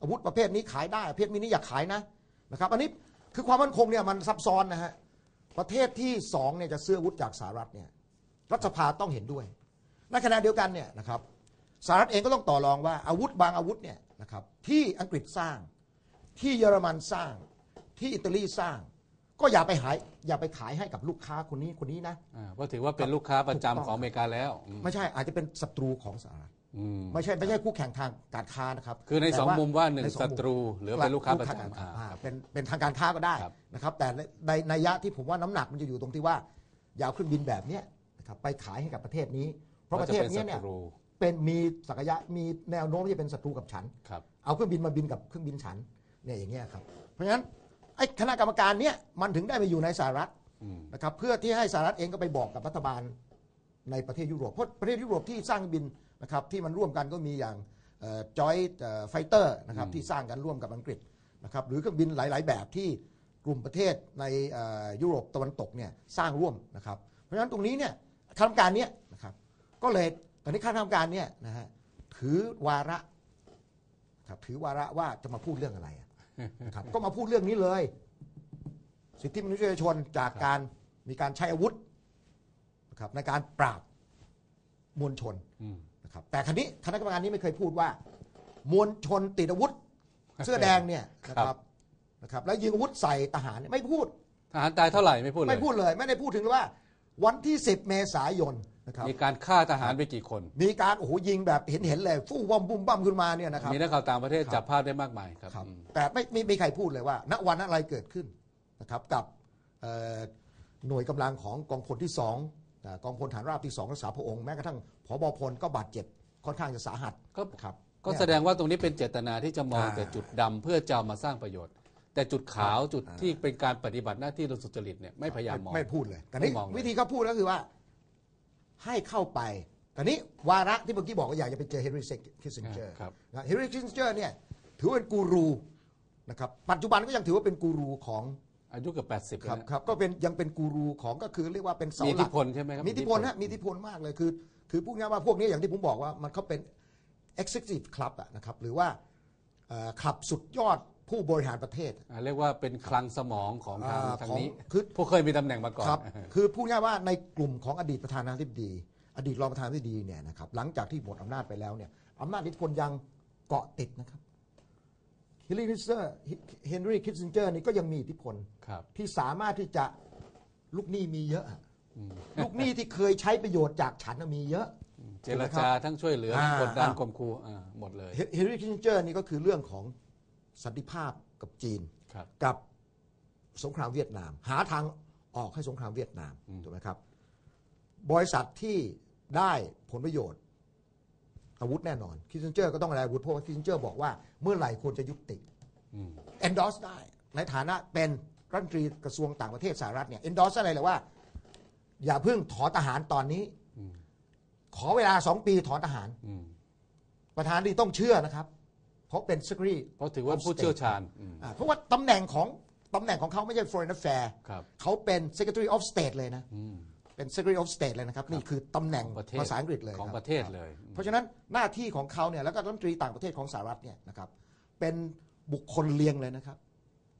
อาวุธประเภทนี้ขายได้ประเภทนี้อย่าขายนะนะครับอันนี้คือความมั่นคงเนี่ยมันซับซ้อนนะฮะประเทศที่สองเนี่ยจะซื้ออาวุธจากสหรัฐเนี่ยรัฐสภาต้องเห็นด้วยในขณะเดียวกันเนี่ยนะครับสหรัฐเองก็ต้องต่อรองว่าอาวุธบางอาวุธเนี่ยนะครับที่อังกฤษสร้าง ที่เยอรมันสร้าง ที่อิตาลีสร้าง ก็อย่าไปขายอย่าไปขายให้กับลูกค้าคนนี้คนนี้นะ อ่าเพราะถือว่าเป็นลูกค้าประจำของอเมริกาแล้วอืม ไม่ใช่อาจจะเป็นศัตรูของสหรัฐ อืม ไม่ใไม่ใช่คู่แข่งทางการค้านะครับคือในแต่สองมุมว่าหนึ่งใสอศัตรูหรือเป็นลูกค้าประจำกอ่าอ่าครับเป็นเป็นทางการค้าก็ได้ครับนะครับ แต่ในในนัยยะที่ผมว่าน้ำหนักมันจะอยู่ตรงที่ว่าอย่าเอาเครื่องบินแบบเนี้ยนะครับไปขายให้กับประเทศนี้ เพราะประเทศเนี้ยเนี่ยก็จป็ศัตรู เป็นมีศักยะมีแนวโน้มที่จะเป็นศัตรูกับฉัน ครับ เอาเครื่องบินมาบินกับเครื่องบินฉันเนี่ยอย่างเงี้ยครับเพราะฉะนั้นไอ้คณะกรรมการเนี้ยมันถึงได้ไปอยู่ในสหรัฐอืม นะครับเพื่อที่ให้สหรัฐเองก็ไปบอกกับรัฐบาลในประเทศยุโรปเพราะประเทศยุโรปที่สร้างเครื่องบิน นะครับที่มันร่วมกันก็มีอย่างจอยไฟเตอร์นะครับที่สร้างกันร่วมกับอังกฤษนะครับหรือเครื่องบินหลาย ๆ แบบที่กลุ่มประเทศในเอ่อยุโรปตะวันตกเนี่ยสร้างร่วมนะครับ เพราะฉะนั้นตรงนี้เนี่ยคณะกรรมการเนี้ยนะครับก็เลยตอนนี้คณะกรรมการเนี่ยนะฮะถือวาระครับถือวาระว่าจะมาพูดเรื่องอะไรอะนะครับก็มาพูดเรื่องนี้เลย สิทธิมนุษยชนจากการมีการใช้อาวุธนะครับในการปราบมวลชนอืม นะครับแต่ครั้นี้คณะกรรมการนี้ไม่เคยพูดว่า มวลชนติดอาวุธ เสื้อแดงเนี่ยนะคครัรับบนะครับแล้วยิงอาวุธใส่ทหารเนี่ยไม่พูดทหารตายเท่าไหร่ไม่พูดเลยไม่พูดเลย ไม่ได้พูดถึงเลยว่า วันที่ 10 เมษายนนะครับมีการฆ่าทหารไปกี่คน มีการโอ้โหยิงแบบเห็นเห็นๆเลยฟู่วอมบุ้มบั้มขึ้นมาเนี่ยนะครับมีนักข่าวต่างประเทศครับจับภาพได้มากมายครับครับอืมแต่ไม่ไม่ไม่มีใครพูดเลยว่า ณวันนั้นอะไรเกิดขึ้นนะครับกับเอ่อหน่วยกำลังของกองพลที่สองอ่า กองพลฐานราบที่สองรักษาพระองค์แม้กระทั่งผบพลก็บาดเจ็บค่อนข้างจะสาหัสก็นะครับ ก็เนี่ยแสดงว่าตรงนี้เป็นเจตนาที่จะมองอ่าแต่จุดดำเพื่อจะเอามาสร้างประโยชน์ แต่จุดขาวจุดอ่าที่เป็นการปฏิบัติหน้าที่โดยสุจริตเนี่ยไม่พยายามมองไม่พูดเลยแต่ไม่นี้มองเลยวิธีเขาพูดก็คือว่าให้เข้าไปแต่นี้วาระที่เมื่อกี้บอกว่าอยากจะไปเจอเฮนรี่คิสซินเจอร์ครับเฮนรี่คิสซินเจอร์เนี่ยถือว่าเป็นกูรูนะครับปัจจุบันก็ยังถือว่าเป็นกูรูของ อายุเกือบแปดสิบครับแล้วครับก็เป็นยังเป็นกูรูของก็คือเรียกว่าเป็นเสามีอิทหลัธิกพลใช่ไหมครับมีอิทธิพลฮะมีอิทธิพลมากเลยคือ คือพูดง่ายๆว่าพวกนี้อย่างที่ผมบอกว่ามันเขาเป็น executive club อะนะครับหรือว่าเอ่อคลับสุดยอดผู้บริหารประเทศอ่าเรียกว่าเป็นคลังสมองของทางอ่าทางของนี้คือพวกเคยมีตำแหน่งมาก่อนครับคือพูดง่ายๆว่าในกลุ่มของอดีตประธานาธิบดี อดีตรองประธานาธิบดีเนี่ยนะครับหลังจากที่หมดอำนาจไปแล้วเนี่ยอำนาจอิทธิพลยังเกาะติดนะครับเฮนรี่คิสเซอร์เฮนรี่คิสซินเจอร์นี่ก็ยังมีอิทธิพลครับที่สามารถที่จะลูกหนี้มีเยอะอะลูกหนี้ที่เคยใช้ประโยชน์จากฉันน่ะมีเยอะ เจรจาทั้งช่วยเหลืออ่าทั้งกดดันอ่า ข่มขู่อ่าหมดเลยเฮนรี่คิสซินเจอร์นี่ก็คือเรื่องของสันติภาพกับจีน ครับ กับสงครามเวียดนาม หาทางออกให้สงครามเวียดนามอืมถูกไหมครับ บริษัทที่ได้ผลประโยชน์ อาวุธแน่นอนคิสซินเจอร์ก็ต้องอะไรอาวุธเพราะว่าคิสซินเจอร์บอกว่าเมื่อไหร่ควรจะยุติอืม endorse ได้ ในฐานะเป็นรัฐมนตรีกระทรวงต่างประเทศสหรัฐเนี่ย endorse อะไรเลยว่า อย่าเพิ่งถอนทหารตอนนี้อืมขอเวลาสองปีถอนทหารอืมประธานดีต้องเชื่อนะครับ เพราะเป็น secretary เพราะถือว่าผู้เชี่ยวชาญอืมอ่าเพราะว่าตำแหน่งของตำแหน่งของเขาไม่ใช่ foreign affair ครับเขาเป็น secretary of state เลยนะอืม เป็น secretary of state เลยนะครับ นี่คือตำแหน่งของประเทศ ภาษาอังกฤษเลยของคบประเทศเลย เพราะฉะนั้นหน้าที่ของเขาเนี่ยแล้วก็รัฐมนตรีต่างประเทศของสหรัฐเนี่ยนะครับเป็นบุคคลเลียงเลยนะครับ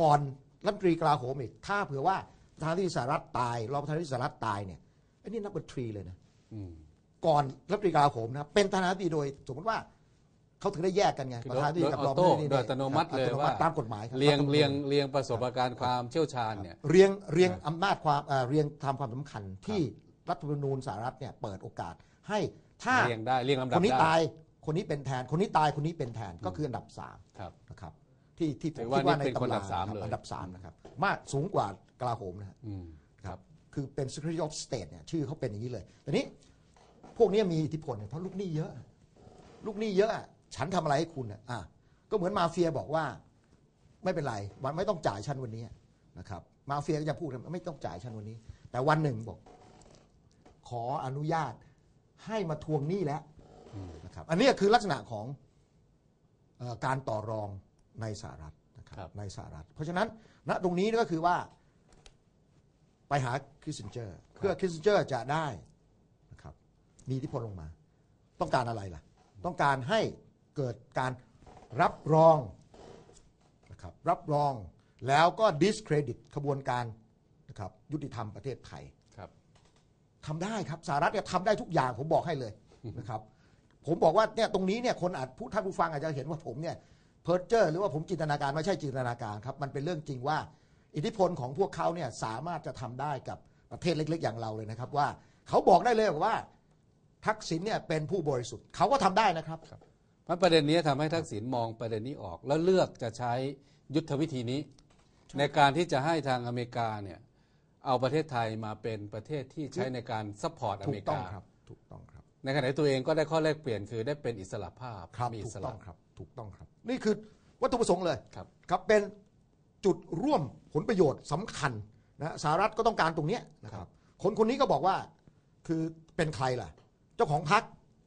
ก่อนรัฐมนตรีกลาโหมอีกถ้าเผื่อว่าประธานาธิบดีสหรัฐตายรองประธานาธิบดีสหรัฐตายเนี่ยไอ้นี่นับเป็นทรีเลยนะ อืม ก่อนรัฐมนตรีกลาโหมนะครับเป็นประธานาธิบดีโดยสมมติว่า เขาถึงได้แยกกันไงคือประธานาธิบดีกับโดยรองประธานาธิบดีโดยอัตโนมัติครับเลยอัตโนว่าตามกฎหมายคบเรียงรัฐธรรมนูญเรียงเรียงประสบการณ์ความเชี่ยวชาญเนี่ยเรียงเรียงอำนาจความเอ่อเรียงทำความสำคัญที่รัฐธรรมนูญสหรัฐเนี่ยเปิดโอกาสให้ถ้าเรียงได้เรียงลำดัคบนนี้ได้ตายคนนี้เป็นแทน คนนี้ตายคนนี้เป็นแทนก็คืออันดับสามครับนะครับที่ที่ผมถือว่าคิดว่านี่ในเป็นคนตำอัรานดับสามครับเลยอันดับสามนะครับมากสูงกว่ากลาโหมนะฮะอืมครับคือเป็น Secretary of State เนี่ยชื่อเขาเป็นอย่างนี้เลยแต่นี้พวกนี้มีอิทธิพลเนี่ยเพราะลูกหนี้เยอะ ลูกหนี้เยอะอะ ฉันทำอะไรให้คุณอะอะก็เหมือนมาเฟียบอกว่าไม่เป็นไรวันไม่ต้องจ่ายฉันวันนี้นะครับมาเฟียก็จะพูดว่าไม่ต้องจ่ายฉันวันนี้ แต่วันหนึ่งบอก ขออนุญาตให้มาทวงหนี้แล้วนะครับอันนี้คือลักษณะของเออการต่อรองในสหรัฐนะครับครับในสหรัฐ เพราะฉะนั้นณตรงนี้ก็คือว่า ไปหาคริสซินเจอร์เพื่อคริสซินเจอร์จะได้นะครับมีอิทธิพลลงมา ต้องการอะไรล่ะ ต้องการให้ เกิดการรับรองรับรองแล้วก็ discredit ขบวนการนะครับยุติธรรมประเทศไทยครับทำได้ครับสหรัฐเนี่ยทำได้ทุกอย่างผมบอกให้เลยนะครับ ผมบอกว่าเนี่ยตรงนี้เนี่ยคนอาจผู้ท่านผู้ฟังอาจจะเห็นว่าผมเนี่ยเพิร์เจอร์หรือว่าผมจินตนาการไม่ใช่จินตนาการครับ มันเป็นเรื่องจริงว่า อิทธิพลของพวกเขาเนี่ยสามารถจะทำได้กับประเทศเล็ก ๆ อย่างเราเลยนะครับ ว่าเขาบอกได้เลยว่าทักษิณเนี่ยเป็นผู้บริสุทธิ์เขาก็ทำได้นะครับ เพราะประเด็นนี้ทำให้ทักษิณมองประเด็นนี้ออก แล้วเลือกจะใช้ยุทธวิธีนี้ ในการที่จะให้ทางอเมริกาเนี่ยเอาประเทศไทยมาเป็นประเทศที่ใช้ในการซัพพอร์ตอถูเมกริต้องกาครับถูกต้องครับ ในขณะที่ตัวเองก็ได้ข้อแลกเปลี่ยนคือได้เป็นอิสระภาพครับมีอิถูสกระต้องครับ ถูกต้องครับ นี่คือวัตถุประสงค์เลยครับครับเป็นจุดร่วมผลประโยชน์สำคัญนะสหรัฐก็ต้องการตรงเนี้ยนะครับ คนคนนี้ก็บอกว่าคือเป็นใครล่ะ เจ้าของพรรค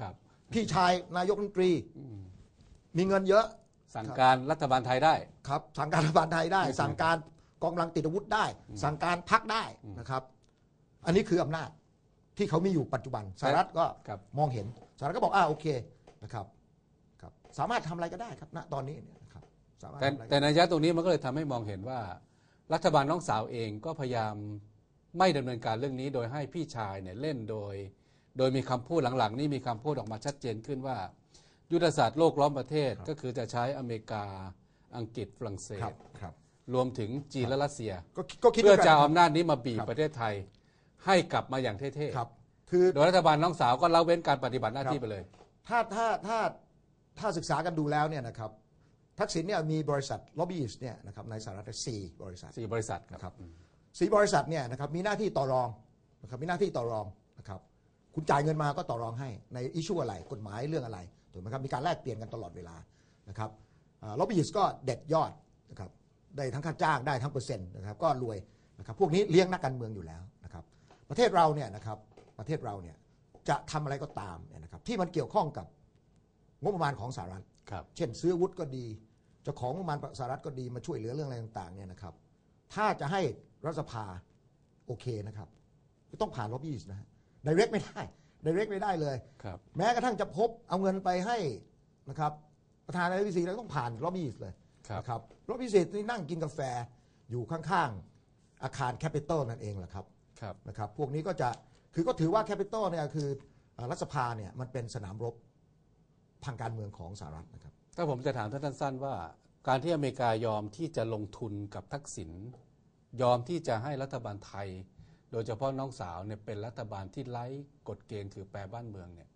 ครับ พี่ชายนายกรัฐมนตรี มีเงินเยอะ สั่งการรัฐบาลไทยได้ ครับ สั่งการรัฐบาลไทยได้ สั่งการกองกำลังติดอาวุธได้ สั่งการพักได้นะครับ อันนี้คืออำนาจที่เขามีอยู่ปัจจุบันสหรัฐก็ครับมองเห็นสหรัฐก็บอกอ่าโอเคนะครับครับ สามารถทำอะไรก็ได้ครับณตอนนี้เนี่ยนะครับสามารถแต่ทำอะไรก็แต่ในระยะตรงนี้มันก็เลยทำให้มองเห็นว่า รัฐบาลน้องสาวเองก็พยายามไม่ดำเนินการเรื่องนี้โดยให้พี่ชายเนี่ยเล่นโดย โดยมีคำพูดหลังๆ นี่มีคำพูดออกมาชัดเจนขึ้นว่า ยุทธศาสตร์โลกล้อมประเทศก็คือจะใช้อเมริกาอังกฤษฝรั่งเศครัสบครับรวมถึงจีนและรัสเซียก็ก็คิดเพื่อด้วยกันจะเอาครับอำนาจนี้มาบีบครับประเทศไทย ให้กลับมาอย่างเท่ครับคือๆโดยรัฐบาลน้องสาวก็ละเว้นการปฏิบัติหน้าที่ครับไปเลย ถ้าถ้าถ้าถ้าศึกษากันดูแล้วเนี่ยนะครับทักษิณเนี่ยมีบริษัทล็อบบี้เนี่ยนะครับในสหรัฐสี่บริษัทสี่บริษัทคนะครัรับบสี่บริษัทเนี่ยนะครับมีหน้าที่ต่อรองนะครับมีหน้าที่ต่อรองนะ ครับคุณจ่ายเงินมาก็ต่อรองให้ในอิชูอะไรกฎหมายเรื่องอะไรถูกไหมครับมีการแลกเปลี่ยนกันตลอดเวลานะครับล็อบบี้ก็เด็ดยอดนะครับได้ทั้งค่าจ้างได้ทั้งเปอร์เซ็นต์นะครับก็รวยนะครับพวกนี้เลี้ยงนักการเมืองอยู่แล้วนะครับประเทศเราเนี่ยนะครับประเทศเราเนี่ยจะทำอะไรก็ตามเนี่ยนะครับที่มันเกี่ยวข้องกับงบประมาณของสหรัฐครับเช่นซื้ออาวุธก็ดีเจ้าของงบประมาณสหรัฐก็ดีมาช่วยเหลือเรื่องอะไรต่างๆเนี่ยนะครับถ้าจะให้รัฐสภาโอเคนะครับ ก็ต้องผ่านล็อบบี้นะฮะ ดเรกไม่ได้ดเรกไม่ได้เลย ครับ แม้กระทั่งจะพบเอาเงินไปให้นะครับประธานาธิบดีแล้วต้องผ่านล็อบบี้เลยครับนะครับล็อบบี้ที่นั่งกินกาแฟอยู่ข้างๆ อาคารแคปิตอลนั่นเองแหละครับครับ นะครับพวกนี้ก็จะคือก็ถือว่าแคปิตอลเนี่ยคือเอ่อรัฐสภาเนี่ยมันเป็นสนามรบทางการเมืองของสหรัฐนะครับ ถ้าผมจะถามท่านสั้นๆว่า การที่อเมริกายอมที่จะลงทุนกับทักษิณยอมที่จะให้รัฐบาลไทย โดยเฉพาะน้องสาวเนี่ยเป็นรัฐบาลที่ไร้กฎเกณฑ์ถือแปรบ้านเมืองเนี่ย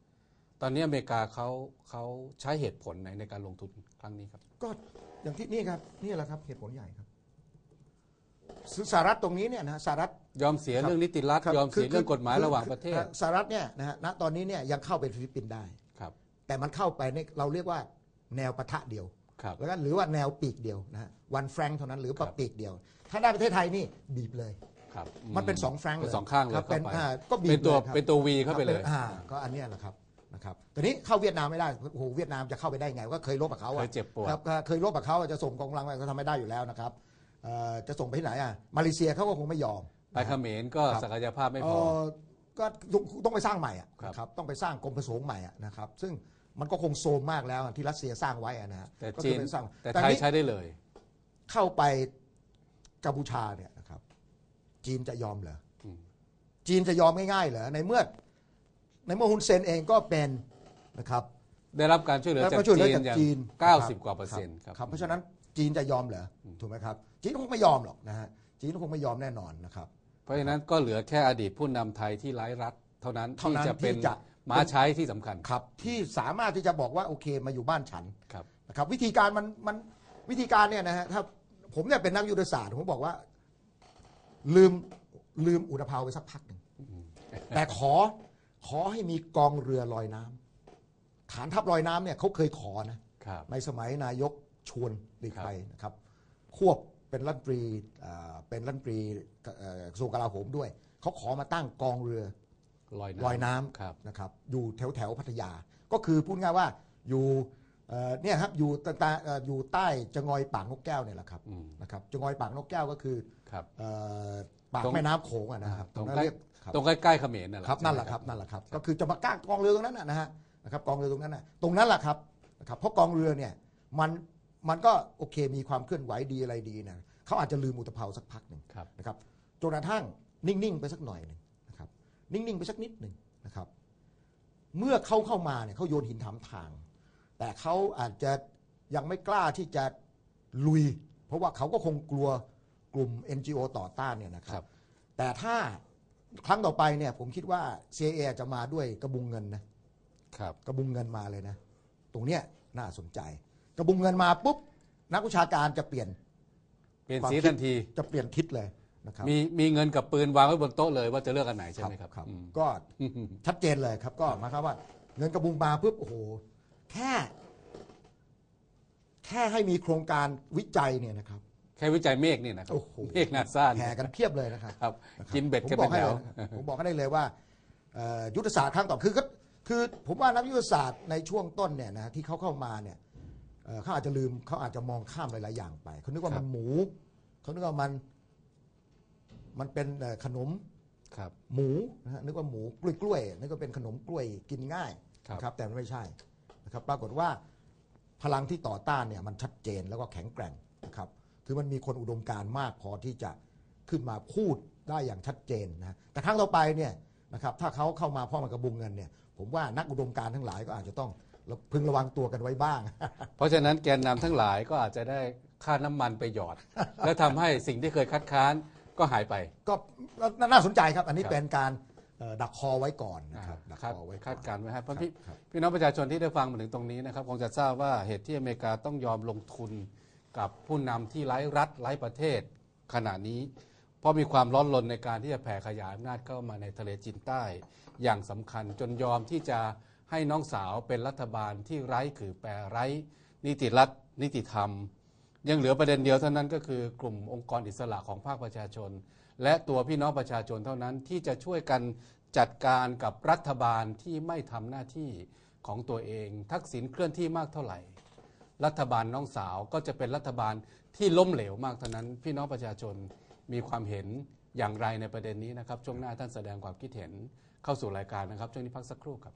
ตอนนี้อเมริกาเขาเขาใช้เหตุผลไหนในการลงทุนครั้งนี้ครับ ก็อย่างที่นี่ครับนี่แหละครับเหตุผลใหญ่ครับสหรัฐตรงนี้เนี่ยนะสหรัฐยอมเสียครับเรื่องนิติรัฐครับยอมเสียคืเรื่องกฎหมายคือระหว่างประเทศสหรัฐเนี่ยนะฮะณตอนนี้เนี่ยยังเข้าไปฟิลิปปินส์ได้ครับ แต่มันเข้าไปในเราเรียกว่าแนวปะทะเดียวครับแล้วก็หรือว่าแนวปีกเดียวนะฮะวันแฟรงเท่านั้นหรือครับปีกเดียว ถ้าได้ประเทศไทยนี่บีบเลย ครับมันเป็นสองแฟรงค์เป็นเลยสองข้างเลยครับเข้าเป็นไปอ่าก็บีบเป็นตัวเลยครับเป็นตัววีเข้าไปเลย อ่าก็อันเนี้ยแหละครับนะครับแต่นี้เข้าเวียดนามไม่ได้โอ้โหเวียดนามจะเข้าไปได้ไง ก็เคยรบกับเขาอะเคยเจ็บปวด ครับเคยรบกับเขาจะส่งกองกำลังไปก็ทำไม่ได้อยู่แล้วนะครับเอ่อจะส่งไปที่ไหนอะมาเลเซียเขาก็คงไม่ยอม ไปเขมรก็ครับ ศักยภาพไม่พอ เอ่อก็ต้องต้องไปสร้างใหม่อะครับนะครับต้องไปสร้างกรมประสงค์ใหม่อะนะครับซึ่งมันก็คงโซมมากแล้วที่รัสเซียสร้างไว้อะนะฮะแต่ก็จีคือนไปสร้างแต่แต่ไทยนี่ใช้ได้เลย เข้าไปกัมพูชาเนี่ยนะครับ จีนจะยอมเหรออมจีนจะยอมง่ายๆเหรอในเมื่อ ในเมื่อฮุนเซนเองก็เป็นนะครับได้รับการช่วยเหลือแล้วจากก็ช่วยเหลืจีอนจากอย่างจีน90 กว่าเปอร์เซ็นต์ครับครับเพราะฉะนั้นจีนจะยอมเหรอถูกไหมครับ จีนคงไม่ยอมหรอกนะฮะจีนคงไม่ยอมแน่นอนนะครับ เพราะฉะนั้นก็เหลือแค่อดีตผู้นำไทยที่ไร้รัฐ เท่านั้นเท่าที่นั้นจะเป็นที่จะม้าใช้ที่สำคัญครับที่สามารถที่จะบอกว่าโอเคมาอยู่บ้านฉันครับนะครับ วิธีการมันมันวิธีการเนี่ยนะฮะถ้าผมเนี่ยเป็นนักยุทธศาสตร์ผมบอกว่า ลืมลืมอุตภาวไปสักพักหนึ่งแต่ขอขอให้มีกองเรือลอยน้ำฐานทัพลอยน้ำเนี่ยเขาเคยขอนะครับ ในสมัยนายกชวนหลีกภัยนะครับ ควบเป็นรัฐมนตรีเอ่อเป็นรัฐมนตรีเอ่อกระทรวงกลาโหมด้วย เขาขอมาตั้งกองเรือ ลอยน้ำลอยน้ำครับ นะครับ อยู่แถวแถวๆพัทยา ก็คือพูดง่ายว่าอยู่ เอ่อเนี่ยครับอยู่ตาตาเอ่ออยู่ใต้จะงอยปากนกแก้วเนี่ยแหละครับอืมนะครับจะงอยปากนกแก้วก็คือครับเอ่อปากตรงแม่น้ำโขงอะนะครับตรงนั้นใกล้เรียกครับตรงใกล้ๆเขมรนั่นแหละครับนั่นแหละใช่ครับไมนั่นแหละครับก็คือจะมาก้างกองเรือตรงนั้นนะนะฮะนะครับกองเรือตรงนั้นนะตรงนั้นแหละครับนะครับเพราะกองเรือเนี่ยมันมันก็โอเคมีความเคลื่อนไหวดีอะไรดีนะเขาอาจจะลืมอุตภเปาสักพักหนึ่งครับนะครับจนกระทั่งนิ่งๆไปสักหน่อยหนึ่งนะครับนิ่งๆไปสักนิดหนึ่งนะครับ เมื่อเขาเข้ามาเนี่ยเขาโยนหินถามทาง แต่เขาอาจจะยังไม่กล้าที่จะลุย เพราะว่าเขาก็คงกลัวกลุ่ม NGO ต่อต้านเนี่ยนะคครัรับบแต่ถ้าครั้งต่อไปเนี่ยผมคิดว่า CIA จะมาด้วยกระบุงเงินนะครับกระบุงเงินมาเลยนะ ตรงเนี้ยน่าสนใจ กระบุงเงินมาปุ๊บนักวิชาการจะเปลี่ยน เปลี่ยนความสีคิดทันทีจะเปลี่ยนทิศเลยนะครับมีมีเงินกับปืนวางไว้บนโต๊ะเลยว่าจะเลือกอันไหนใช่ไหมครับครับอืมก็ชัดเจนเลยครับ ก็หมายความว่า เงินกระบุงมาปุ๊บโอ้โห แค่ แค่ให้มีโครงการวิจัยเนี่ยนะครับ แค่วิจัยเมฆนี่นะครับ โอ้โหเมฆนาซ่าแห่กันเพียบเลยนะครับครับะครับกินเบ็ดผมกันบเป็อกนให้แถเลวยนะครับผมบอกให้ได้เลยว่าเอ่อยุทธศาสตร์ครั้งต่อคือก็คือผมว่านักยุทธศาสตร์ในช่วงต้นเนี่ยนะที่เขาเข้ามาเนี่ยเอ่อเขาอาจจะลืมเขาอาจจะมองข้ามหลาย ๆ อย่างไปเขานึกว่ามันหมู เขานึกว่ามันมันเป็นเอ่อขนม ครับ หมูนะฮะนึกว่าหมูกล้วยกล้วยๆนึกว่าเป็นขนมกล้วยกินง่ายครับ นะครับแต่มันไม่ใช่ นะครับปรากฏว่าพลังที่ต่อต้านเนี่ยมันชัดเจนแล้วก็แข็งแกร่งนะครับคือมันมีคนอุดมการณ์มากพอที่จะขึ้นมาพูดได้อย่างชัดเจนนะฮะแต่ครั้งต่อไปเนี่ยนะครับถ้าเขาเข้ามาพร้อมกับกระบุงเงินเนี่ยผมว่านักอุดมการณ์ทั้งหลายก็อาจจะต้องพึงระวังตัวกันไว้บ้าง เพราะฉะนั้นแกนนำทั้งหลายก็อาจจะได้ค่าน้ำมันไปหยอด และทำให้สิ่งที่เคยคัดค้านก็หายไป ก็น่าสนใจครับอันนี้ครับเป็นการเอ่อ ดักคอไว้ก่อนนะครับดักคาดคอไว้ก่อนคาดการณ์ไว้ให้เพราะครับพี่ครับพี่น้องประชาชนที่ได้ฟังมาถึงตรงนี้นะครับคงจะทราบว่าเหตุที่อเมริกาต้องยอมลงทุนกับผู้นำที่ไร้รัฐไร้ประเทศขณะนี้ เพราะมีความร้อนรนในการที่จะแผ่ขยายอำนาจเข้ามาในทะเลจีนใต้ อย่างสำคัญจนยอมที่จะให้น้องสาวเป็นรัฐบาลที่ไร้ขือแปรไร้ นิติรัฐนิติธรรม ยังเหลือประเด็นเดียวเท่านั้นก็คือกลุ่มองค์กรอิสระของภาคประชาชน และตัวพี่น้องประชาชนเท่านั้นที่จะช่วยกันจัดการกับรัฐบาลที่ไม่ทำหน้าที่ของตัวเอง ทักษิณเคลื่อนที่มากเท่าไหร่ รัฐบาลน้องสาวก็จะเป็นรัฐบาลที่ล้มเหลวมากเท่านั้น พี่น้องประชาชนมีความเห็นอย่างไรในประเด็นนี้นะครับช่วงหน้าท่านแสดงความคิดเห็นเข้าสู่รายการนะครับช่วงนี้พักสักครู่ครับ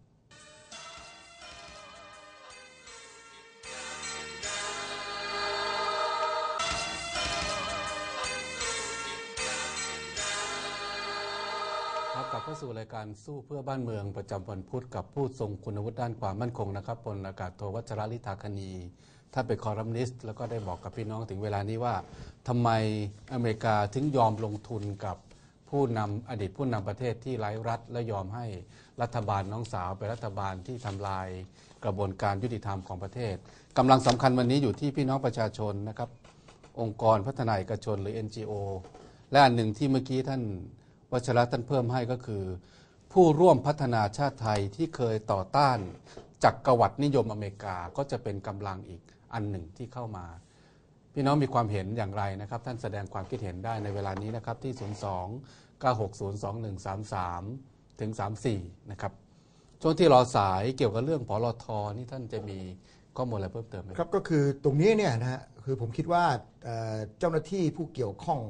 ครับกลับเข้าสู่รายการสู้เพื่อบ้านเมืองประจำวันพุธกับผู้ทรงคุณวุฒิด้านความมั่นคงนะครับพลอากาศโทวัชรลิธาคณีท่านเป็นคอรัมนิสต์แล้วก็ได้บอกกับพี่น้องถึงเวลานี้ว่าทำไมอเมริกาถึงยอมลงทุนกับผู้นำอดีตผู้นำประเทศที่ไร้รัฐ และยอมให้รัฐบาลน้องสาวเป็นรัฐบาลที่ทำลายกระบวนการยุติธรรมของประเทศกำลังสำคัญวันนี้อยู่ที่พี่น้องประชาชนนะครับองค์กรพัฒนาเอกชนหรือ NGO และอันหนึ่งที่เมื่อกี้ท่าน วัชระท่านเพิ่มให้ก็คือ ผู้ร่วมพัฒนาชาติไทยที่เคยต่อต้านจักกรวรรดินิยมอเมริกาก็จะเป็นกำลังอีกอันหนึ่งที่เข้ามา พี่น้องมีความเห็นอย่างไรนะครับ ท่านแสดงความคิดเห็นได้ในเวลานี้นะครับที่ 02 960 2133 ถึง 34 นะครับ ช่วงที่รอสายเกี่ยวกับเรื่องพลทอนี่ท่านจะมีข้อมูลอะไรเพิ่มเติมไหมครับ ก็คือตรงนี้เนี่ยนะฮะคือผมคิดว่าเจ้าหน้าที่ผู้เกี่ยวข้อง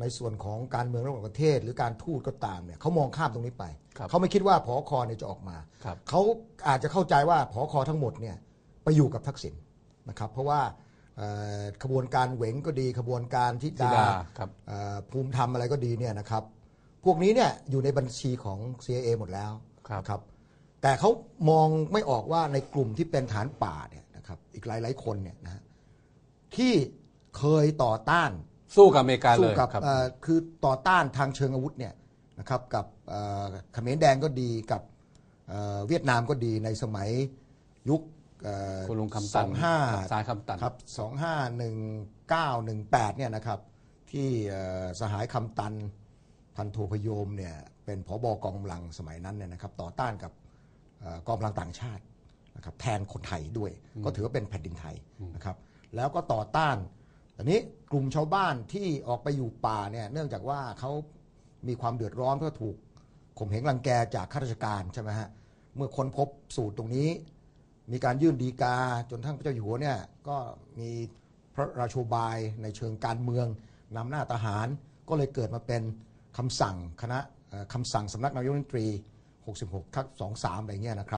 ในส่วนของการเมืองระหว่างประเทศ หรือการทูตก็ตามเนี่ยเขามองข้ามตรงนี้ไป ครับเขาไม่คิดว่าผอคอเนี่ยจะออกมา ครับ เขาอาจจะเข้าใจว่าผอคอทั้งหมดเนี่ยไปอยู่กับทักษิณนะครับ เพราะว่าเอ่อขบวนการเหวงก็ดี ขบวนการทิธิดาดาครับ เอ่อภูมิธรรมอะไรก็ดีเนี่ยนะครับ พวกนี้เนี่ยอยู่ในบัญชีของ CIA หมดแล้วครับครับ แต่เขามองไม่ออกว่าในกลุ่มที่เป็นฐานป่าเนี่ยนะครับอีกหลายๆคนเนี่ยนะฮะที่เคยต่อต้าน สู้กับอเมริกาเลสู้ยกับครับ เอ่อคือต่อต้านทางเชิงอาวุธเนี่ยนะครับกับเอ่อเขมรแดงก็ดีกับเอ่อเวียดนามก็ดีในสมัยยุคเอ่อคุณลุงคำตันสองห้าสายคำตัน ครับสองห้าหนึ่งเก้าหนึ่งแปดเนี่ยนะครับที่เอ่อสหายคำตันพันโทพยมเนี่ยเป็นผอบกองกำลังสมัยนั้นเนี่ยนะครับต่อต้านกับเอ่อกองกำลังต่างชาตินะครับแทนคนไทยด้วย ก็ถือว่าเป็นแผ่นดินไทยนะครับแล้วก็ต่อต้าน อันนี้กลุ่มชาวบ้านที่ออกไปอยู่ป่าเนี่ยเนื่องจากว่าเขามีความเดือดร้อนเพราะถูกข่มเหงรังแกจากข้าราชการใช่ไหมฮะเมื่อคนพบสูตรตรงนี้ มีการยื่นดีกาจนทั้งพระเจ้าอยู่หัวเนี่ยก็มีพระราโชบายในเชิงการเมืองนำหน้าทหาร ก็เลยเกิดมาเป็นคำสั่งคณะคำสั่งสำนักนายกรัฐมนตรี 66ทับ23อะไรเงี้ยนะครับ